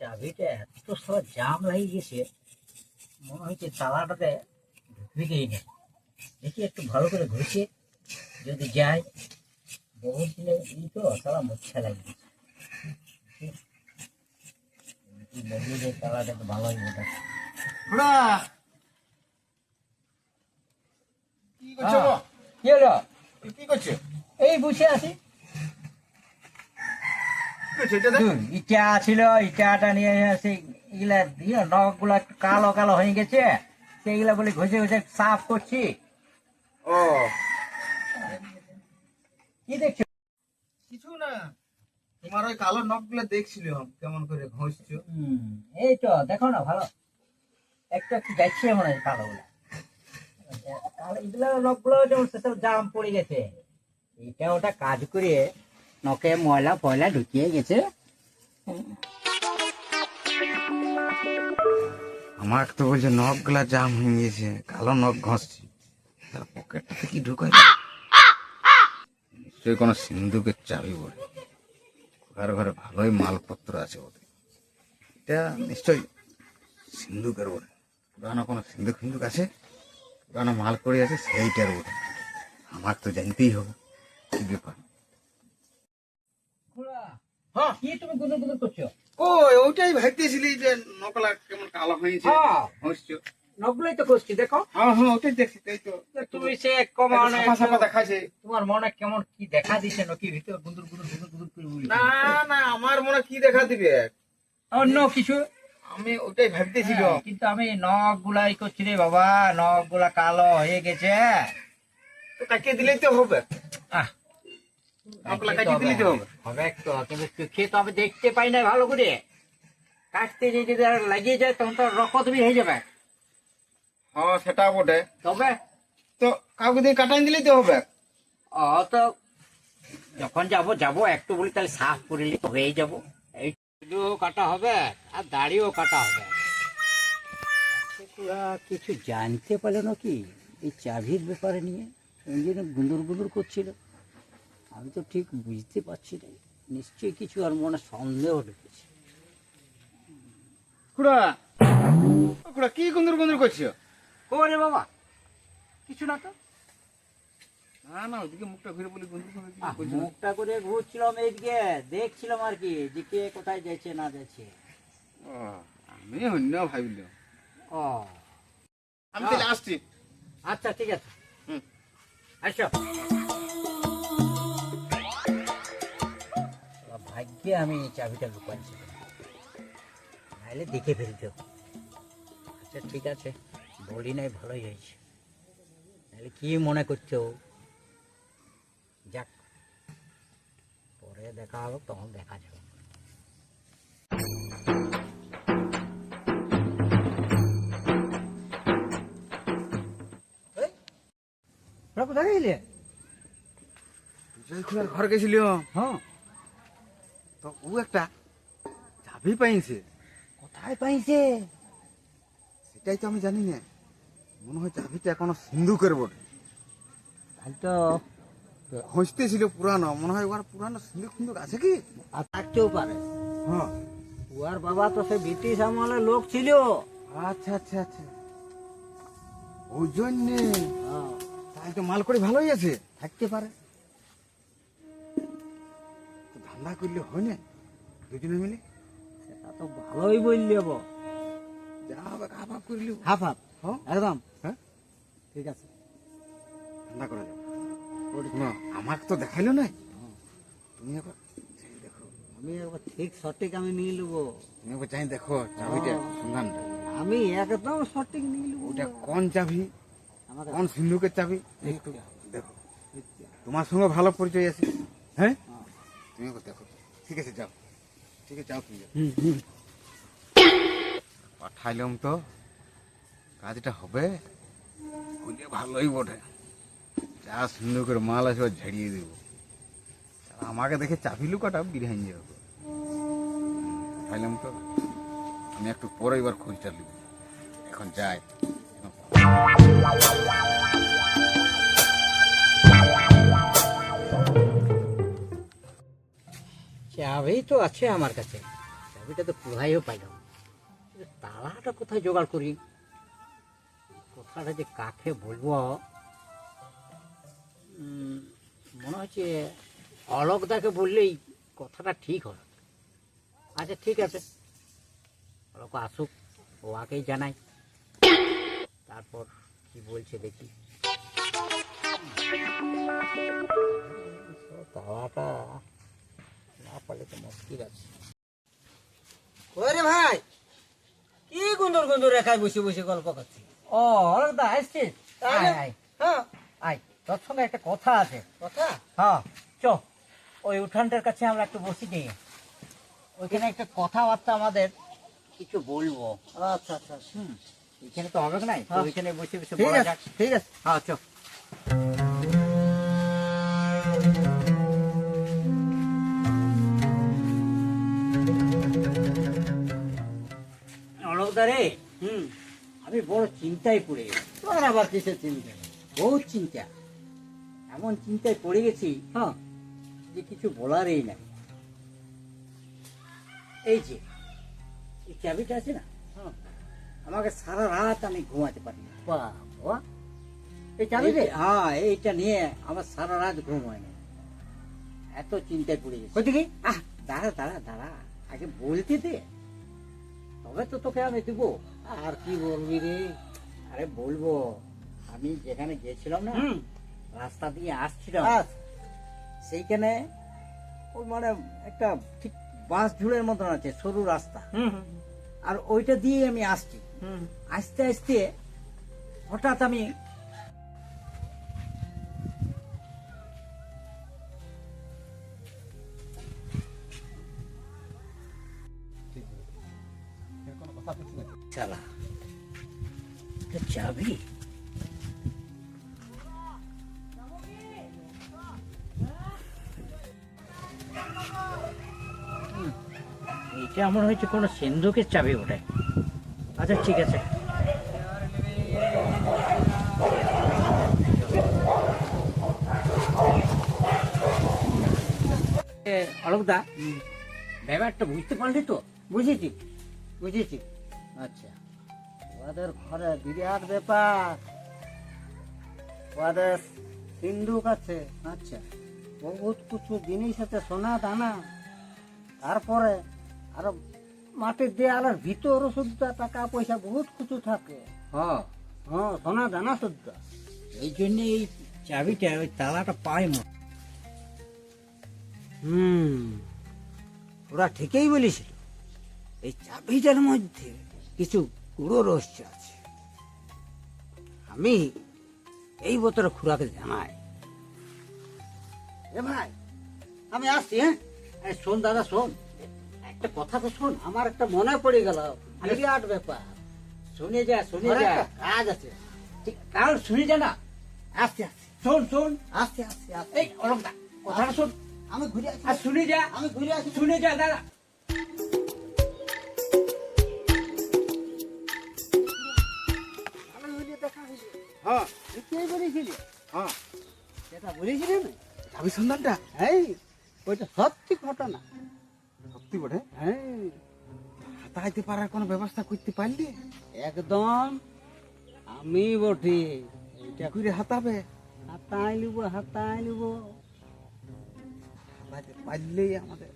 চাবিটা এত সব জাম গেছে মনে হচ্ছে তালাটাতে ঢুকবেই না। দেখি একটু ভালো করে ঘুষে যদি যায় বহুত দিনে ই তো তালা মুচ্ছা লাগবে বদলে যে তালাটা একটু ভালো হয়ে ওটা। কি করছ কি হলো? এই কি করছ? এই বসে আছি কি করছ এটা দেখ? হুম, ইটা ছিল ইটাটা নিয়ে এসে এগুলা দিয়ে নখগুলা কালো কালো হয়ে গেছে সেইগুলা বলে ঘষে ঘষে সাফ করছি। ও। কি দেখছ? কিছু না তোমার ওই কালো নখগুলো দেখছিলাম কেমন করে ঘষছো। হুম, এই তো দেখো না ভালো। একটু একটু যাচ্ছে মনে হয় কালো গুলা এগুলা নখগুলো যেমন সেসব জাম পড়ে গেছে এটা ওটা কাজ করে নখে ময়লা ফয়লা ঢুকিয়ে গেছে আমার তো বলছে নখগুলা জাম হয়ে গেছে কালো নখ ঘষছি তার পকেটটা কি ঢুকাই? নিশ্চয়ই কোনো সিন্ধুকের চাবি বলে ঘরে ঘরে ভালোই মালপত্র আছে ওদের এটা নিশ্চয়ই সিন্ধুকের বলে পুরানো কোনো সিন্ধুক ফিন্দুক আছে? পুরানো মাল করে আছে সেইটার বলে আমার তো জানতেই হবে। কি ব্যাপার? হ্যাঁ। কি তুমি করছ? কই ওইটাই ভাবতেছিলি যে নকলা কেমন কালো হয়েছে হ্যাঁ। তো করছি দেখো। হ্যাঁ হ্যাঁ ওটাই দেখছি তাই তো। তুমি সে কমানো তোমার মনে কেমন কি দেখা দিছে নাকি ভিতর গুদুর করে উড়ে না না আমার মনে কি দেখা দিবে? অন্য কিছু? আমি ওটাই ভাবতেছিল হ্যাঁ, কিন্তু আমি নখ গুলাই করছি রে বাবা নখগুলা কালো হয়ে গেছে। তো কাটিয়ে দিলেই তো হবে। আহ, নখগুলা কাটিয়ে দিলেই তো হবে। হবে তো কিন্তু চোখে তো আমি দেখতে পাই না ভালো করে। কাটতে যে যদি আর লাগিয়ে যায় তখন তো রকত বি হয়ে যাবে। হ্যাঁ সেটা বটে। তবে তো কাউকে দিয়ে কাটাই দিলেই তো হবে। ও তো যখন যাব যাব একটু বলি তাহলে সাফ করে তো হয়ে যাব। এই কাটা হবে আর দাড়িও কাটা হবে। কিছু জানতে পারল নাকি এই চাবির ব্যাপারে নিয়ে? ওই জন্য গুঁদুর গুঁদুর করছিল। আমি তো ঠিক বুঝতে পারছি না। নিশ্চয়ই কিছু আর মনে সন্দেহ ঢুকেছে খুড়া খুড়া কি গুন্দর গুন্দর করছ? ওরে বাবা কিছু না তো? না না ওইদিকে মুখটা ঘুরে বলি গুন্দর গুন্দর? মুখটা করে ঘুরছিলাম এইদিকে দেখছিলাম আর কি যে কে কোথায় যাচ্ছে না যাচ্ছে। আমি অন্য ও। আমি তাহলে আসছি। আচ্ছা ঠিক আছে। হুম। আসো। ভাগ্যে আমি চাবিটা লুকাচ্ছি। নাহলে দেখে ফেলতে আচ্ছা ঠিক আছে। বলি নাই ভালোই হয়েছে। নাহলে কি মনে করছ? যাক পরে দেখা হবে তখন দেখা যাবে। কোথায় গেলে? ঘর গেছিল হ্যাঁ। তো ও একটা চাবি পাইছে। কোথায় পাইছে? সেটাই তো আমি জানি না। মনে হয় চাবিটা কোনো সিন্ধুকের বটে। তাহলে তো। হসতে ছিল পুরানো। মনে হয় ওর পুরানো সিন্ধুক ফিন্দুক আছে কি? আর থাকতেও পারে। হ্যাঁ। উহার বাবা তো সে ব্রিটিশ আমলের লোক ছিল। আচ্ছা আচ্ছা আচ্ছা। ওই জন্যে? হ্যাঁ, তাই তো মাল করে ভালোই আছে। থাকতে পারে। ধান্দা করলে হয় না? দুজনে মিলে? সেটা তো ভালোই বললি হব যা হবে হাফ হাফ করলি হাফ হাফ। হ্যাঁ? একদম। হ্যাঁ? ঠিক আছে। ধান্দা করা যাবে। না আমাকে তো দেখাইলো না তুমি একবার দেখো। আমি একবার ঠিক সঠিক আমি নিয়ে নেব। তুমি একবার চাই দেখো চাবিটা সন্ধানটা আমি একদম সঠিক নিয়ে নেব। ওটা কোন চাবি? কোন সিন্ধুকের চাবি? দেখো। তোমার সঙ্গে ভালো পরিচয় আছে। হ্যাঁ? তুমি একবার দেখো। ঠিক আছে যাও। ঠিক আছে যাও তুমি। পাঠাইলাম তো। কাজটা হবে। ভালোই বটে। যা সিন্ধুকের মাল আছে ও ঝেড়িয়ে দেব। আমাকে দেখে চাবি লুকাটা বিরিহান যাবে। পাঠাইলাম তো। আমি একটু পরে এবার খোঁজটা নিব। এখন যাই। চাবি তো আছে আমার কাছে। চাবিটা তো পুরাইও পাইলাম। তালাটা কোথায় জোগাড় করি? কথাটা যে কাকে বলব? মনে হচ্ছে অলোকদাকে বললেই কথাটা ঠিক হবে। আচ্ছা ঠিক আছে। অলোক আসুক ও আগেই জানাই। তারপর কি বলছে দেখি। তাওয়াটা না পারলে তো মুশকিল আছে। ওরে ভাই কি গুন্দর গুন্দর রেখায় বসে বসে গল্প করছি ও অলোকদা আসছিস? আয় আয়। হ্যাঁ। আয় তোর সঙ্গে একটা কথা আছে। কথা? হ্যাঁ চ। ওই উঠানটার কাছে আমরা একটু বসি নি ওইখানে একটা কথাবার্তা আমাদের কিছু বলব। আচ্ছা আচ্ছা আচ্ছা। হুম এখানে তো হবে নাই। হ্যাঁ। ওইখানে বসে বসে বলা যাক। ঠিক আছে। হ্যাঁ চ। অলোকদা রে। হুম আমি বড় চিন্তায় পড়ে গেছি। তোর আবার কিসের চিন্তা? বহুত চিন্তা। এমন চিন্তায় পড়ে গেছি হ্যাঁ যে কিছু বলারই নাই। এই যে এই চাবিটা আছে না? হ্যাঁ। আমাকে সারা রাত আমি ঘুমাতে পারি না। বাহ বাহ এই চাবি হ্যাঁ এইটা নিয়ে আমার সারা রাত ঘুম হয় না। এত চিন্তায় পড়ে গেছি। আহ দাঁড়া দাঁড়া দাঁড়া। আগে বলতে দে। তবে তো তোকে আমি দিব। আর কি বলবি রে? আরে বলব আমি যেখানে গেছিলাম না রাস্তা দিয়ে আসছিলাম। সেইখানে ওই মানে একটা ঠিক বাঁশ ঝুড়ের মতন আছে সরু রাস্তা। আর ওইটা দিয়ে আমি আসছি। আস্তে আস্তে হঠাৎ আমি এটা মনে হচ্ছে কোনো সিন্ধুকের চাবি ওঠে আচ্ছা ঠিক আছে। অলোকদা ব্যাপারটা বুঝতে পারলি তো? বুঝেছি বুঝেছি। আচ্ছা। ওদের ঘরে বিরাট ব্যাপার। ওদের সিন্ধুক আছে। আচ্ছা। বহুত কিছু জিনিস আছে সোনা দানা। তারপরে আরও মাটির দেয়ালের ভিতরও শুদ্ধ টাকা পয়সা বহুত কিছু থাকে। হ্যাঁ। হ্যাঁ সোনা দানা শুদ্ধ। এই জন্য এই চাবিটা ওই তালাটা পাই মনে হুম। ওরা ঠিকই বলেছিল। এই চাবিটার মধ্যে কিছু গুঁড়ো রহস্য আছে। আমি এই বছর খুড়াকে জানাই। এ ভাই আমি আসছি হ্যাঁ? শোন দাদা শোন। একটা কথা তো শোন আমার একটা মনে পড়ে গেল। বিরাট ব্যাপার। শুনে যা শুনে যা কাজ আছে। ঠিক কারণ শুনে যা না। আসতে আসতে শোন শোন আসতে আসতে আসতে। এই অলোকদা কথাটা শোন। আমি ঘুরে আসি। আর শুনে যা আমি ঘুরে আসি। শুনে যা দাদা আমি হ্যাঁ। ঠিকই বলেছিলি? হ্যাঁ। সেটা বলেছিলি না সন্ধানটা এই ওইটা সত্যি ঘটনা। সত্যি বটে হ্যাঁ? হাতাইতে পারার কোনো ব্যবস্থা করতে পারলি? একদম। আমি বটে। এইটা ঘুরে হাতাবে? হাতাই লিব হাতাই লিব হাতাইতে পারলেই আমাদের।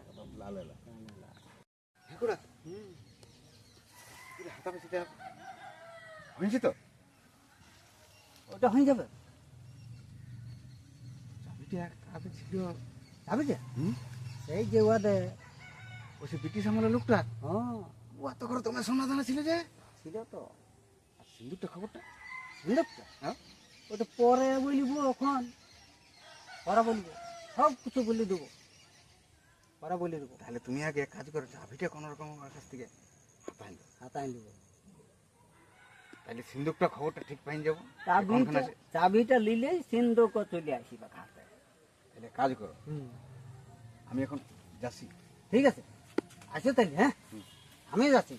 একদম লালে লাল। ঘুরে হাতাবে সেটা? হয়েছে তো? ওটা হয়ে যাবে। চাবিটা কাছে ছিল। যাবে যে? হুম? সেই যে ওদের ওই সে ব্রিটিশ আমলের লোকটা? হ্যাঁ। ও এত করে তোমার সোনা দানা ছিল যে? ছিল তো। আর সিন্দুকটা খবরটা? সিন্ধুকটা হ্যাঁ। ওটা পরে বলিব এখন। পরে বলব। সব কিছু বলে দেবো। পরে বলে দেবো। তাহলে তুমি আগে এক কাজ করো চাবিটা কোনো রকম আমার কাছ থেকে হাতাই দাও হাতাই লিব তাহলে সিন্দুকটা খবরটা ঠিক পাইন যাব। চাবিটা? চাবিটা নিলেই সিন্ধুক চলে আসিবা খাতে তাহলে কাজ করো। আমি এখন যাচ্ছি। ঠিক আছে? আসো তাহলে হ্যাঁ? আমি যাচ্ছি।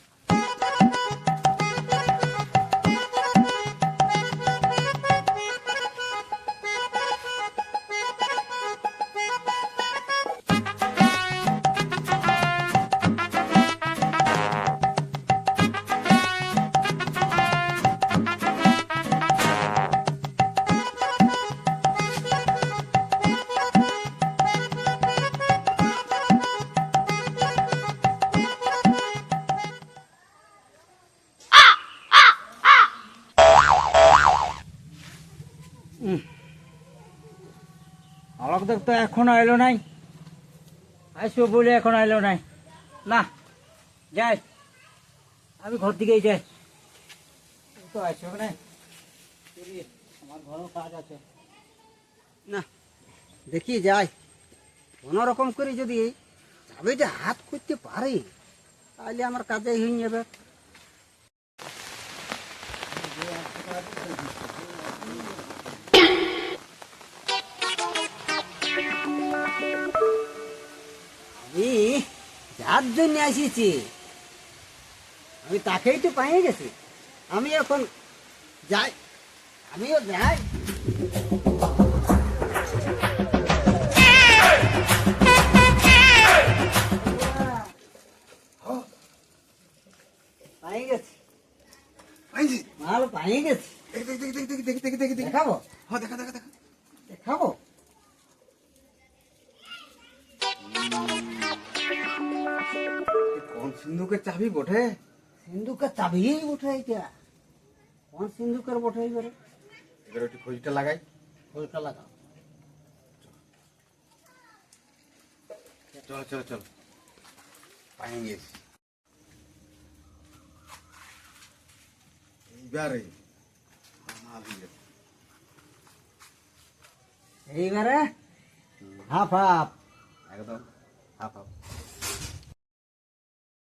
দেখ তো এখনও এলো নাই। আসব বলে এখন এলো নাই। না, যাই। আমি ঘর দিকেই যাই। তো আসবে না আমার কাজ আছে। না, দেখি যাই। কোনো রকম করে যদি চাবিটা হাত করতে পারি, তাহলে আমার কাজে হয়ে যাবে। যার জন্য এসেছি আমি তাকেই তো পাইয়ে গেছি। আমি এখন যাই। আমিও যাই। পাইয়ে গেছি। মাল পাইয়ে দেখি দেখাবো? দেখাবো? সিন্ধুকের চাবি বটে? সিন্ধুকের চাবি উঠে এটা কোন সিন্ধুকের বটে এবারে এবার একটু খোঁজটা লাগাই। ওইটা লাগাও। চল চল চল। পাই গেছি এইবারে। এইবারে? Half half. একদম। Half half.